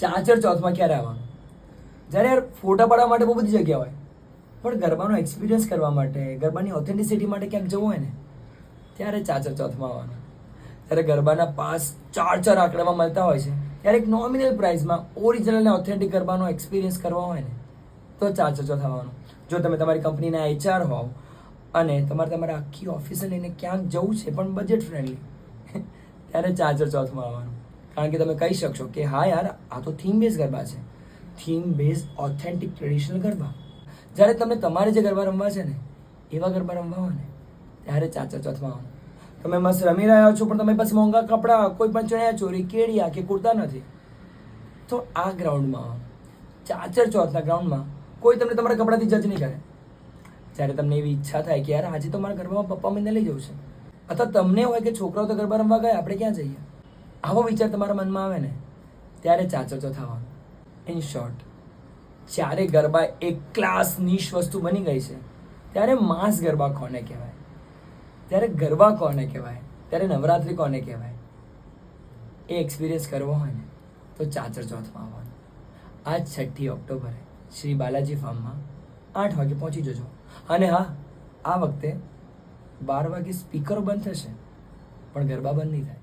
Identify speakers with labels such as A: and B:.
A: ચાચર ચોથમાં ક્યારે આવવાનું? જ્યારે યાર ફોટા પાડવા માટે બહુ બધી જગ્યા હોય. પણ ગરબાનો એક્સપિરિયન્સ કરવા માટે, ગરબાની ઓથેન્ટિસિટી માટે ક્યાંક જવું હોય ને, ત્યારે ચાચર ચોથમાં આવવાનું. ત્યારે ગરબાના પાસ ચાર ચાર આંકડામાં મળતા હોય છે. ત્યારે એક નોમિનલ પ્રાઇઝમાં ઓરિજિનલ અને ઓથેન્ટિક ગરબાનો એક્સપિરિયન્સ કરવા હોય ને, તો ચાચર ચોથ આવવાનું. જો તમે તમારી કંપનીના એચઆર હોવ અને તમારે તમારા આખી ઓફિસે લઈને ક્યાંક જવું છે, પણ બજેટ ફ્રેન્ડલી ત્યારે ચાર્જર ચોથમાં આવવાનું. કારણ કે તમે કહી શકશો કે, હા યાર, આ તો થીમ બેઝ ગરબા છે. Theme base authentic traditional garba. જ્યારે તમે તમારે જે ગરબા રમવા છે ને, એવા ગરબા રમવા હોય ને, ત્યારે ચાચર ચોથમાં આવો તમે મસ્ત રમી રહ્યા છો, પણ તમે પાસે મોંઘા કપડાં, કોઈ પણ ચણ્યા ચોરી, કેડિયા કે કુર્તા નથી. તો આ ગ્રાઉન્ડમાં ચાચર ચોથના ગ્રાઉન્ડમાં, કોઈ તમને તમારા કપડાથી જજ નહીં કરે. જ્યારે તમને એવી ઈચ્છા થાય કે, યાર, આજે તો મારા ગરબામાં પપ્પા મને લઈ જવું છે. અથવા તમને હોય કે છોકરાઓ તો ગરબા રમવા ગયા, આપણે ક્યાં જઈએ? આવો વિચાર તમારા મનમાં આવે ને, ત્યારે ચાચર ચોથ આવવાનું ઇન શોર્ટ જ્યારે ગરબા એક ક્લાસ નીશ વસ્તુ બની ગઈ છે, ત્યારે માસ ગરબા કોને કહેવાય? ત્યારે ગરબા કોને કહેવાય? ત્યારે નવરાત્રિ કોને કહેવાય? એ એક્સપિરિયન્સ કરવો હોય ને, તો ચાચર ચોથમાં આવવાનું. આજ છઠ્ઠી ઓક્ટોબરે શ્રી બાલાજી ફાર્મમાં આઠ વાગે પહોંચી જજો. અને હા, આ વખતે બાર વાગે સ્પીકરો બંધ થશે, પણ ગરબા બંધ નહીં થાય.